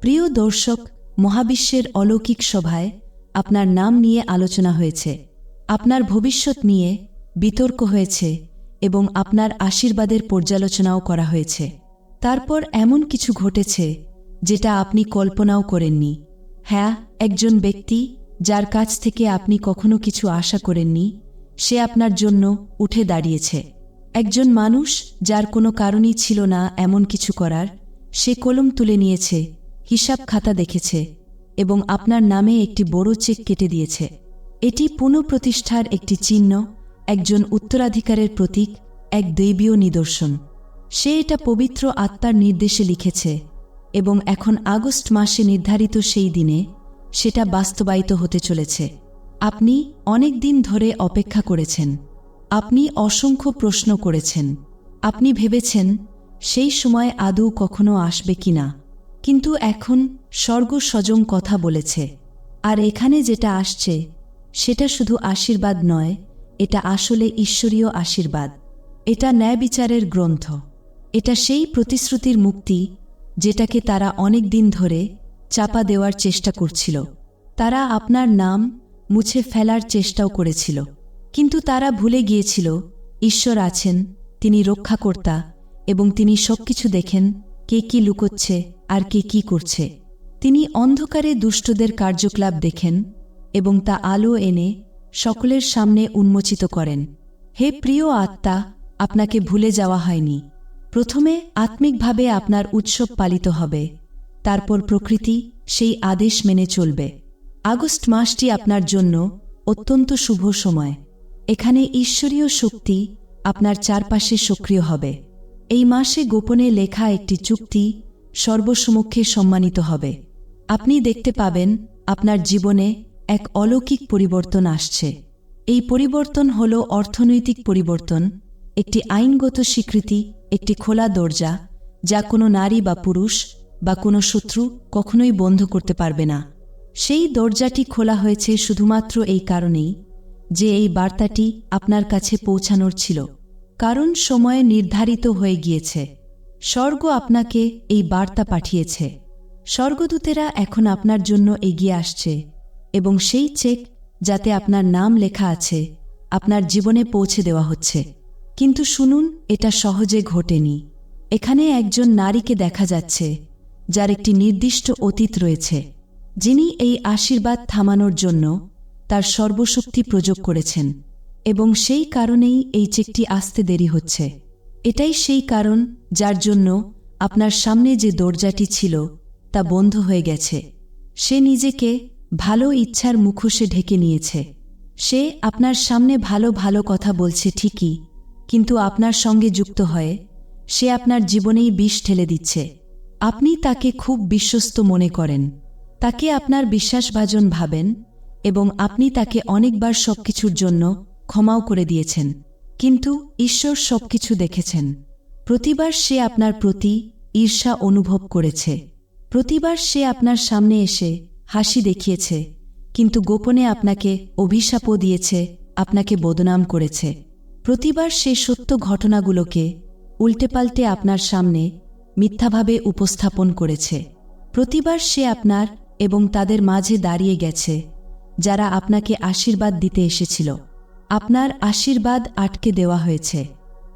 প্রিয় দর্শক, মহাবিশ্বের অলৌকিক সভায় আপনার নাম নিয়ে আলোচনা হয়েছে। আপনার ভবিষ্যৎ নিয়ে বিতর্ক হয়েছে এবং আপনার আশীর্বাদের পর্যালোচনাও করা হয়েছে। তারপর এমন কিছু ঘটেছে যেটা আপনি কল্পনাও করেননি। হ্যাঁ একজন ব্যক্তি যার কাছ থেকে আপনি কখনো কিছু আশা করেননি, সে আপনার জন্য উঠে দাঁড়িয়েছে। একজন মানুষ যার কোনো কারণই ছিল না এমন কিছু করার, সে কলম তুলে নিয়েছে হিসাব খাতা দেখেছে এবং আপনার নামে একটি বড় চেক কেটে দিয়েছে। এটি পুনঃপ্রতিষ্ঠার একটি চিহ্ন, একজন উত্তরাধিকারের প্রতীক, এক দৈবীয় নিদর্শন। সে এটা পবিত্র আত্মার নির্দেশে লিখেছে এবং এখন আগস্ট মাসে নির্ধারিত সেই দিনে সেটা বাস্তবায়িত হতে চলেছে। আপনি অনেক দিন ধরে অপেক্ষা করেছেন। আপনি অসংখ্য প্রশ্ন করেছেন। আপনি ভেবেছেন, সেই সময় আদৌ কখনো আসবে কিনা? কিন্তু এখন স্বর্গ সজং কথা বলেছে। আর এখানে যেটা আসছে, সেটা শুধু আশীর্বাদ নয়, এটা আসলে ঈশ্বরীয় আশীর্বাদ। এটা ন্যায় বিচারের গ্রন্থ। এটা সেই প্রতিশ্রুতির মুক্তি যেটাকে তারা অনেক দিন ধরে চাপা দেওয়ার চেষ্টা করছিল। তারা আপনার নাম মুছে ফেলার চেষ্টাও করেছিল। কিন্তু তারা ভুলে গিয়েছিল, ঈশ্বর আছেন, তিনি রক্ষাকর্তা এবং তিনি সবকিছু দেখেন, কে কি লুকোচ্ছে আর কে কি করছে? তিনি অন্ধকারে দুষ্টদের কার্যকলাপ দেখেন এবং তা আলো এনে সকলের সামনে উন্মোচিত করেন। হে প্রিয় আত্মা, আপনাকে ভুলে যাওয়া হয়নি। প্রথমে আত্মিকভাবে আপনার উৎসব পালিত হবে। তারপর প্রকৃতি সেই আদেশ মেনে চলবে। আগস্ট মাসটি আপনার জন্য অত্যন্ত শুভ সময়। এখানে ঈশ্বরীয় শক্তি আপনার চারপাশে সক্রিয় হবে। এই মাসে গোপনে লেখা একটি চুক্তি সর্বসমক্ষে সম্মানিত হবে। আপনি দেখতে পাবেন, আপনার জীবনে এক অলৌকিক পরিবর্তন আসছে। এই পরিবর্তন হল অর্থনৈতিক পরিবর্তন, একটি আইনগত স্বীকৃতি, একটি খোলা দরজা, যা কোনো নারী বা পুরুষ বা কোনো শত্রু কখনোই বন্ধ করতে পারবে না। সেই দরজাটি খোলা হয়েছে শুধুমাত্র এই কারণেই যে এই বার্তাটি আপনার কাছে পৌঁছানোর ছিল, কারণ সময়ে নির্ধারিত হয়ে গিয়েছে। স্বর্গ আপনাকে এই বার্তা পাঠিয়েছে। স্বর্গদূতেরা এখন আপনার জন্য এগিয়ে আসছে এবং সেই চেক যাতে আপনার নাম লেখা আছে, আপনার জীবনে পৌঁছে দেওয়া হচ্ছে। কিন্তু শুনুন, এটা সহজে ঘটেনি। এখানে একজন নারীকে দেখা যাচ্ছে, যার একটি নির্দিষ্ট অতীত রয়েছে। যিনি এই আশীর্বাদ থামানোর জন্য তার সর্বশক্তি প্রযোগ করেছেন এবং সেই কারণেই এই চেকটি আসতে দেরি হচ্ছে। এটাই সেই কারণ যার জন্য আপনার সামনে যে দরজাটি ছিল তা বন্ধ হয়ে গেছে। সে নিজেকে ভালো ইচ্ছার মুখোশে ঢেকে নিয়েছে। সে আপনার সামনে ভালো ভালো কথা বলছে ঠিকই, কিন্তু আপনার সঙ্গে যুক্ত হয়ে সে আপনার জীবনেই বিষ ঠেলে দিচ্ছে। আপনি তাকে খুব বিশ্বস্ত মনে করেন। তাকে আপনার বিশ্বাসভাজন ভাবেন এবং আপনি তাকে অনেকবার সবকিছুর জন্য ক্ষমাও করে দিয়েছেন। কিন্তু ঈশ্বর সবকিছু দেখেছেন। প্রতিবার সে আপনার প্রতি ঈর্ষা অনুভব করেছে। প্রতিবার সে আপনার সামনে এসে হাসি দেখিয়েছে, কিন্তু গোপনে আপনাকে অভিশাপও দিয়েছে, আপনাকে বদনাম করেছে। প্রতিবার সে সত্য ঘটনাগুলোকে উল্টেপাল্টে আপনার সামনে মিথ্যাভাবে উপস্থাপন করেছে। প্রতিবার সে আপনার এবং তাদের মাঝে দাঁড়িয়ে গেছে, যারা আপনাকে আশীর্বাদ দিতে এসেছিল। আপনার আশীর্বাদ আটকে দেওয়া হয়েছে।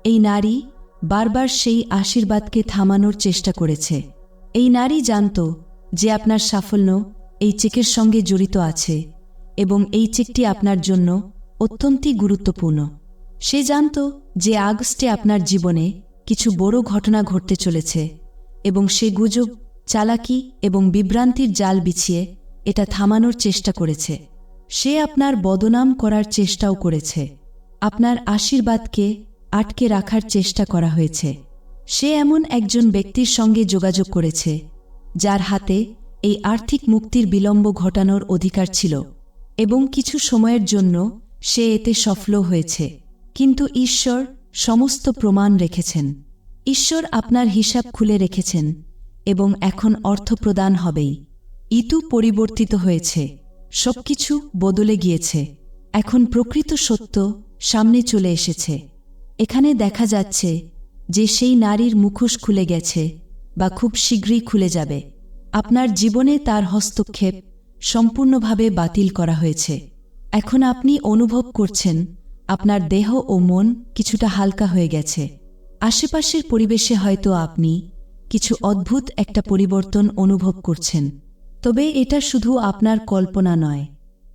এই নারী বারবার সেই আশীর্বাদকে থামানোর চেষ্টা করেছে। এই নারী জানত যে আপনার সাফল্য এই চেকের সঙ্গে জড়িত আছে এবং এই চেকটি আপনার জন্য অত্যন্তই গুরুত্বপূর্ণ। সে জানত যে আগস্টে আপনার জীবনে কিছু বড় ঘটনা ঘটতে চলেছে এবং সে গুজব, চালাকি এবং বিভ্রান্তির জাল বিছিয়ে এটা থামানোর চেষ্টা করেছে। সে আপনার বদনাম করার চেষ্টাও করেছে। আপনার আশীর্বাদকে আটকে রাখার চেষ্টা করা হয়েছে। সে এমন একজন ব্যক্তির সঙ্গে যোগাযোগ করেছে, যার হাতে এই আর্থিক মুক্তির বিলম্ব ঘটানোর অধিকার ছিল এবং কিছু সময়ের জন্য সে এতে সফল হয়েছে। কিন্তু ঈশ্বর সমস্ত প্রমাণ রেখেছেন। ঈশ্বর আপনার হিসাব খুলে রেখেছেন এবং এখন অর্থ প্রদান হবেই। ইতু পরিবর্তিত হয়েছে। সবকিছু বদলে গিয়েছে। এখন প্রকৃত সত্য সামনে চলে এসেছে। এখানে দেখা যাচ্ছে যে সেই নারীর মুখোশ খুলে গেছে বা খুব শীঘ্রই খুলে যাবে। আপনার জীবনে তার হস্তক্ষেপ সম্পূর্ণভাবে বাতিল করা হয়েছে। এখন আপনি অনুভব করছেন আপনার দেহ ও মন কিছুটা হালকা হয়ে গেছে। আশেপাশের পরিবেশে হয়তো আপনি কিছু অদ্ভুত একটা পরিবর্তন অনুভব করছেন। তবে এটা শুধু আপনার কল্পনা নয়।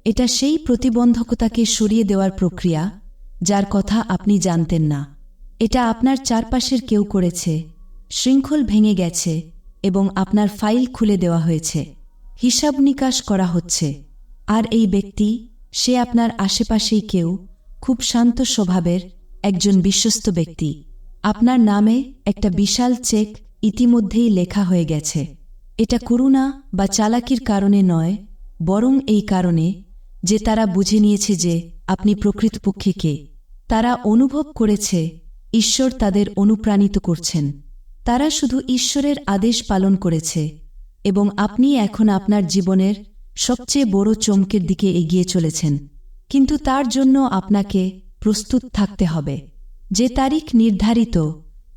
এটা সেই প্রতিবন্ধকতাকে সরিয়ে দেওয়ার প্রক্রিয়া, যার কথা আপনি জানতেন না। এটা আপনার চারপাশের কেউ করেছে, শৃঙ্খল ভেঙে গেছে এবং আপনার ফাইল খুলে দেওয়া হয়েছে। হিসাব নিকাশ করা হচ্ছে। আর এই ব্যক্তি, সে আপনার আশেপাশেই কেউ, খুব শান্ত স্বভাবের একজন বিশ্বস্ত ব্যক্তি। আপনার নামে একটা বিশাল চেক ইতিমধ্যেই লেখা হয়ে গেছে। এটা করুণা বা চালাকির কারণে নয়, বরং এই কারণে যে তারা বুঝে নিয়েছে যে আপনি প্রকৃতপক্ষে কে। তারা অনুভব করেছে, ঈশ্বর তাদের অনুপ্রাণিত করছেন। তারা শুধু ঈশ্বরের আদেশ পালন করেছে, এবং আপনি এখন আপনার জীবনের সবচেয়ে বড় চমকের দিকে এগিয়ে চলেছেন। কিন্তু তার জন্য আপনাকে প্রস্তুত থাকতে হবে। যে তারিখ নির্ধারিত,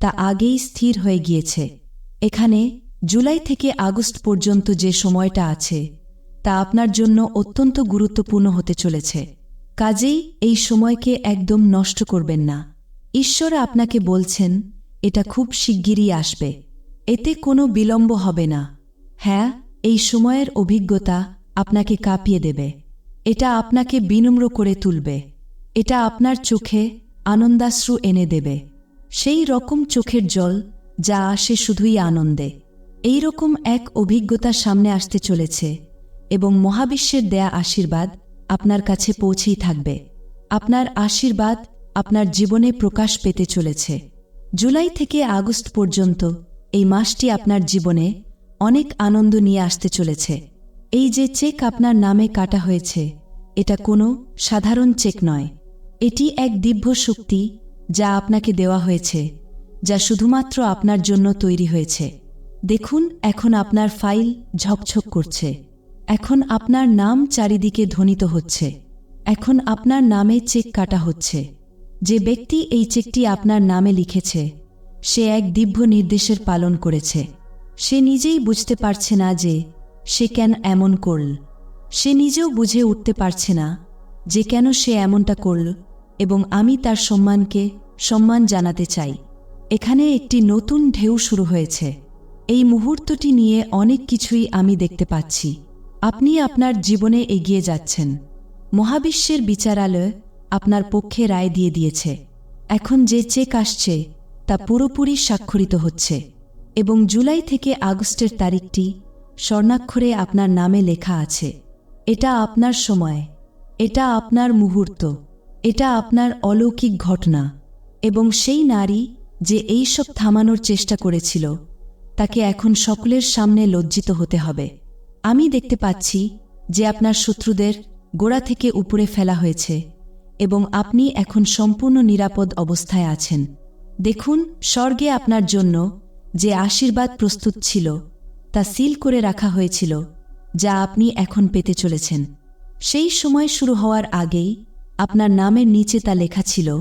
তা আগেই স্থির হয়ে গিয়েছে। এখানে জুলাই থেকে আগস্ট পর্যন্ত যে সময়টা আছে, তা আপনার জন্য অত্যন্ত গুরুত্বপূর্ণ হতে চলেছে। কাজেই এই সময়কে একদম নষ্ট করবেন না। ঈশ্বর আপনাকে বলছেন, এটা খুব শিগগিরই আসবে। এতে কোনো বিলম্ব হবে না। হ্যাঁ এই সময়ের অভিজ্ঞতা আপনাকে কাঁপিয়ে দেবে। এটা আপনাকে বিনম্র করে তুলবে। এটা আপনার চোখে আনন্দাশ্রু এনে দেবে। সেই রকম চোখের জল যা আসে শুধুই আনন্দে। এই রকম এক অভিজ্ঞতা সামনে আসতে চলেছে এবং মহাবিশ্বের দেয়া আশীর্বাদ আপনার কাছে পৌঁছেই থাকবে। আপনার আশীর্বাদ আপনার জীবনে প্রকাশ পেতে চলেছে। জুলাই থেকে আগস্ট পর্যন্ত এই মাসটি আপনার জীবনে অনেক আনন্দ নিয়ে আসতে চলেছে। এই যে চেক আপনার নামে কাটা হয়েছে, এটা কোনো সাধারণ চেক নয়। এটি এক দিব্য শক্তি যা আপনাকে দেওয়া হয়েছে, যা শুধুমাত্র আপনার জন্য তৈরি হয়েছে। দেখুন, এখন আপনার ফাইল ঝকঝক করছে। এখন আপনার নাম চারিদিকে ধ্বনিত হচ্ছে। এখন আপনার নামে চেক কাটা হচ্ছে। যে ব্যক্তি এই চেকটি আপনার নামে লিখেছে, সে এক দিব্য নির্দেশের পালন করেছে। সে নিজেই বুঝতে পারছে না যে সে কেন এমন করল। সে নিজেও বুঝে উঠতে পারছে না যে কেন সে এমনটা করল এবং আমি তার সম্মানকে সম্মান জানাতে চাই। এখানে একটি নতুন ঢেউ শুরু হয়েছে। এই মুহূর্তটি নিয়ে অনেক কিছুই আমি দেখতে পাচ্ছি। আপনি আপনার জীবনে এগিয়ে যাচ্ছেন। মহাবিশ্বের বিচারালয় আপনার পক্ষে রায় দিয়ে দিয়েছে। এখন যে চেক আসছে, তা পুরোপুরি স্বাক্ষরিত হচ্ছে এবং জুলাই থেকে আগস্টের তারিখটি স্বর্ণাক্ষরে আপনার নামে লেখা আছে। এটা আপনার সময়, এটা আপনার মুহূর্ত, এটা আপনার অলৌকিক ঘটনা এবং সেই নারী যে এই সব থামানোর চেষ্টা করেছিল তাকে এখন সকলের সামনে লজ্জিত হতে হবে। আমি দেখতে পাচ্ছি যে আপনার শত্রুদের গোড়া থেকে উপরে ফেলা হয়েছে এবং আপনি এখন সম্পূর্ণ নিরাপদ অবস্থায় আছেন। দেখুন, স্বর্গে আপনার জন্য যে আশীর্বাদ প্রস্তুত ছিল, তা সিল করে রাখা হয়েছিল, যা আপনি এখন পেতে চলেছেন। সেই সময় শুরু হওয়ার আগেই আপনার নামের নিচে তা লেখা ছিল,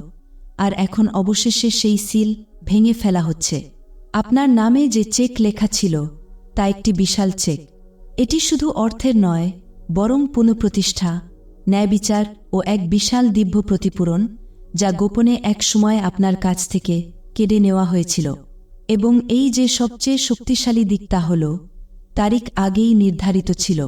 আর এখন অবশেষে সেই সিল ভেঙে ফেলা হচ্ছে। আপনার নামে যে চেক লেখা ছিল, তা একটি বিশাল চেক। এটি শুধু অর্থের নয়, বরং পুনঃপ্রতিষ্ঠা, ন্যায়বিচার ও এক বিশাল দিব্য প্রতিপূরণ, যা গোপনে এক সময় আপনার কাছ থেকে কেড়ে নেওয়া হয়েছিল। এবং এই যে সবচেয়ে শক্তিশালী দিক তা হল, তারিখ আগেই নির্ধারিত ছিল।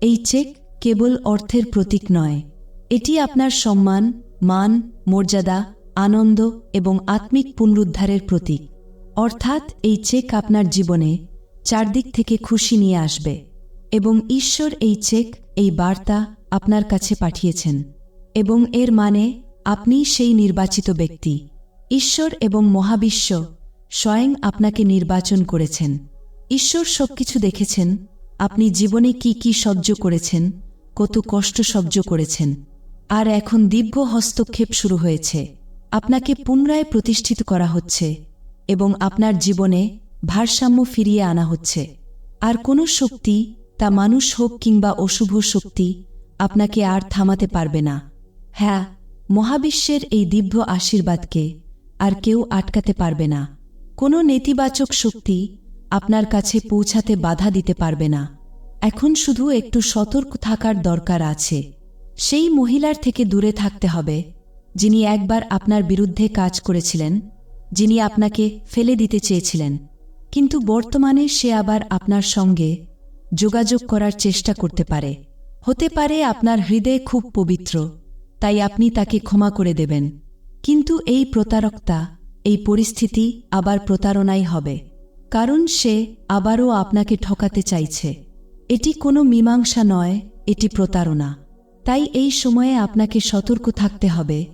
এই চেক কেবল অর্থের প্রতীক নয়, এটি আপনার সম্মান, মান, মর্যাদা, আনন্দ এবং আত্মিক পুনরুদ্ধারের প্রতীক। অর্থাৎ এই চেক আপনার জীবনে চারদিক থেকে খুশি নিয়ে আসবে এবং ঈশ্বর এই চেক, এই বার্তা আপনার কাছে পাঠিয়েছেন এবং এর মানে আপনি সেই নির্বাচিত ব্যক্তি। ঈশ্বর এবং মহাবিশ্ব স্বয়ং আপনাকে নির্বাচন করেছেন। ঈশ্বর সবকিছু দেখেছেন, আপনি জীবনে কি কি সহ্য করেছেন, কত কষ্ট সহ্য করেছেন। আর এখন দিব্য হস্তক্ষেপ শুরু হয়েছে। আপনাকে পুনরায় প্রতিষ্ঠিত করা হচ্ছে। এবং আপনার জীবনে ভারসাম্য ফিরিয়ে আনা হচ্ছে। আর কোনো শক্তি, তা মানুষ হোক কিংবা অশুভ শক্তি, আপনাকে আর থামাতে পারবে না। হ্যাঁ মহাবিশ্বের এই দিব্য আশীর্বাদকে আর কেউ আটকাতে পারবে না। কোনো নেতিবাচক শক্তি আপনার কাছে পৌঁছাতে বাধা দিতে পারবে না। এখন শুধু একটু সতর্ক থাকার দরকার আছে। সেই মহিলার থেকে দূরে থাকতে হবে, যিনি একবার আপনার বিরুদ্ধে কাজ করেছিলেন যিনি আপনাকে ফেলে দিতে চেয়েছিলেন। কিন্তু বর্তমানে সে আবার আপনার সঙ্গে যোগাযোগ করার চেষ্টা করতে পারে। হতে পারে আপনার হৃদয় খুব পবিত্র, তাই আপনি তাকে ক্ষমা করে দেবেন। কিন্তু এই প্রতারকতা, এই পরিস্থিতি আবার প্রতারণাই হবে, কারণ সে আবারও আপনাকে ঠকাতে চাইছে। এটি কোনো মীমাংসা নয়, এটি প্রতারণা। তাই এই সময়ে আপনাকে সতর্ক থাকতে হবে,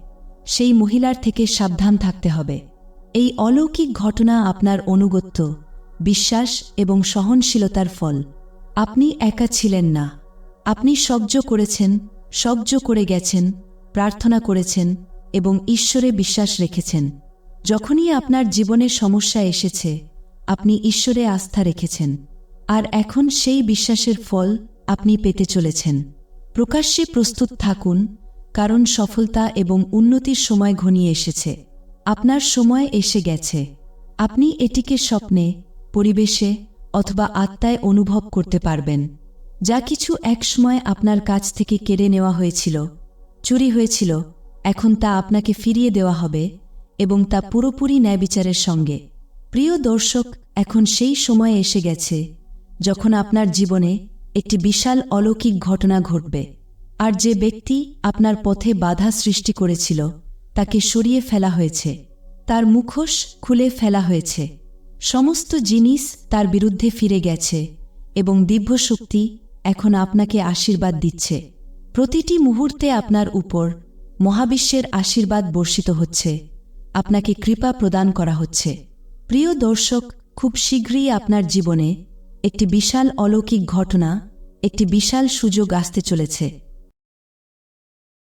সেই মহিলার থেকে সাবধান থাকতে হবে। এই অলৌকিক ঘটনা আপনার অনুগত্য, বিশ্বাস এবং সহনশীলতার ফল। আপনি একা ছিলেন না। আপনি সহ্য করেছেন, সহ্য করে গেছেন, প্রার্থনা করেছেন এবং ঈশ্বরে বিশ্বাস রেখেছেন। যখনই আপনার জীবনে সমস্যা এসেছে, আপনি ঈশ্বরে আস্থা রেখেছেন। আর এখন সেই বিশ্বাসের ফল আপনি পেতে চলেছেন। প্রকাশ্যে প্রস্তুত থাকুন, কারণ সফলতা এবং উন্নতির সময় ঘনিয়ে এসেছে। আপনার সময় এসে গেছে। আপনি এটিকে স্বপ্নে, পরিবেশে অথবা আত্মায় অনুভব করতে পারবেন। যা কিছু একসময় আপনার কাছ থেকে কেড়ে নেওয়া হয়েছিল, চুরি হয়েছিল, এখন তা আপনাকে ফিরিয়ে দেওয়া হবে এবং তা পুরোপুরি ন্যায়বিচারের সঙ্গে। প্রিয় দর্শক, এখন সেই সময় এসে গেছে, যখন আপনার জীবনে একটি বিশাল অলৌকিক ঘটনা ঘটবে। আর যে ব্যক্তি আপনার পথে বাধা সৃষ্টি করেছিল তাকে সরিয়ে ফেলা হয়েছে। তার মুখোশ খুলে ফেলা হয়েছে। সমস্ত জিনিস তার বিরুদ্ধে ফিরে গেছে এবং দিব্যশক্তি এখন আপনাকে আশীর্বাদ দিচ্ছে। প্রতিটি মুহূর্তে আপনার উপর মহাবিশ্বের আশীর্বাদ বর্ষিত হচ্ছে। আপনাকে কৃপা প্রদান করা হচ্ছে। প্রিয় দর্শক, খুব শীঘ্রই আপনার জীবনে একটি বিশাল অলৌকিক ঘটনা, একটি বিশাল সুযোগ আসতে চলেছে।